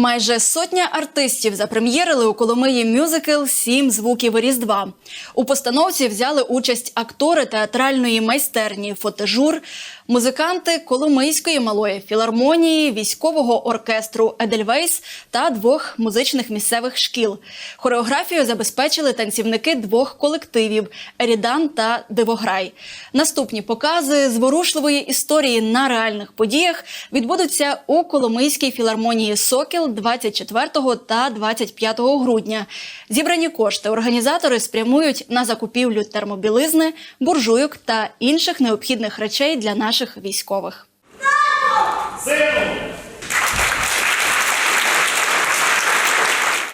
Майже сотня артистів запрем'єрили у Коломиї мюзикл Сім звуків Різдва. У постановці взяли участь актори театральної майстерні Фотежур, музиканти Коломийської малої філармонії, військового оркестру Едельвейс та двох музичних місцевих шкіл. Хореографію забезпечили танцівники двох колективів Ерідан та Дивограй. Наступні покази зворушливої історії на реальних подіях відбудуться у Коломийській філармонії Сокіл 24 та 25 грудня. Зібрані кошти організатори спрямують на закупівлю термобілизни, буржуйок та інших необхідних речей для наших військових.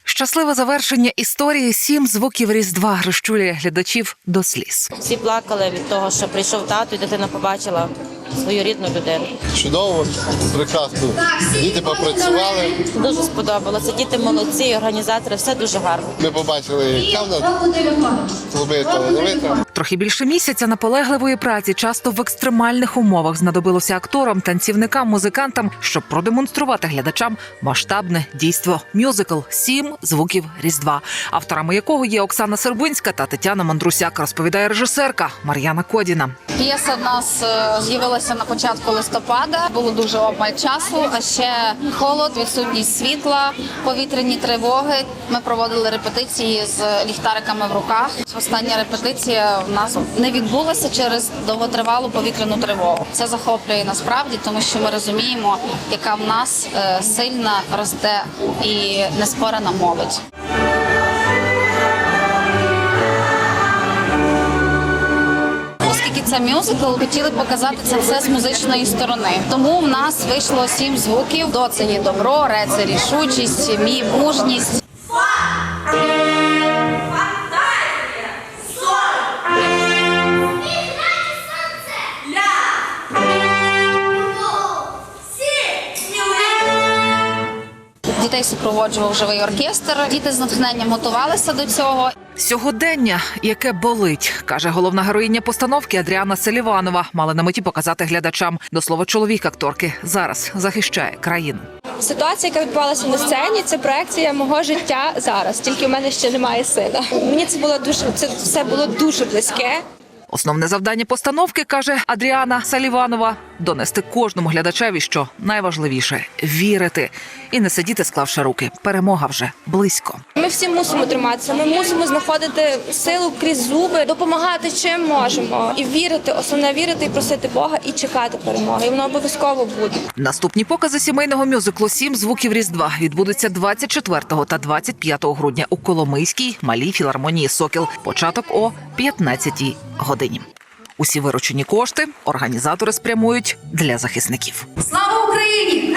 Щасливе завершення історії сім звуків Різдва розчулює глядачів до сліз. Всі плакали від того, що прийшов тато, і дитина побачила свою рідну людину. Чудово, прекрасно. Діти попрацювали. Дуже сподобалося. Діти молодці, організатори, все дуже гарно. Ми побачили, нас. Трохи більше місяця наполегливої праці, часто в екстремальних умовах, знадобилося акторам, танцівникам, музикантам, щоб продемонструвати глядачам масштабне дійство мюзикл Сім звуків Різдва, авторами якого є Оксана Сербинська та Тетяна Мандрусяк, розповідає режисерка Мар'яна Кодіна. П'єса в нас е, з'явилася на початку листопада. Було дуже обмаль часу. А ще холод, відсутність світла, повітряні тривоги. Ми проводили репетиції з ліхтариками в руках. Остання репетиція в нас не відбулася через довготривалу повітряну тривогу. Це захоплює насправді, тому що ми розуміємо, яка в нас е, сильна росте і неспорана молодь. Це мюзикл, хотіли показати це все з музичної сторони. Тому в нас вийшло сім звуків: до добро, ре це рішучість, мі мужність. Дітей супроводжував живий оркестр. Діти з натхненням готувалися до цього. Сьогодення, яке болить, каже головна героїня постановки Адріана Селіванова, мали на меті показати глядачам. До слова, чоловік акторки зараз захищає країну. Ситуація, яка відбувалася на сцені, це проекція мого життя зараз. Тільки в мене ще немає сина. Мені це було дуже це все було дуже близьке. Основне завдання постановки каже Адріана Саліванова донести кожному глядачеві, що найважливіше вірити і не сидіти, склавши руки. Перемога вже близько. Ми всі мусимо триматися. Ми мусимо знаходити силу крізь зуби, допомагати чим можемо і вірити. Основне вірити і просити Бога і чекати перемоги. І воно обов'язково буде. Наступні покази сімейного мюзиклу Сім звуків Різдва відбудуться 24 та 25 грудня у Коломийській малій філармонії Сокіл. Початок о 15 годині. Усі виручені кошти організатори спрямують для захисників. Слава Україні!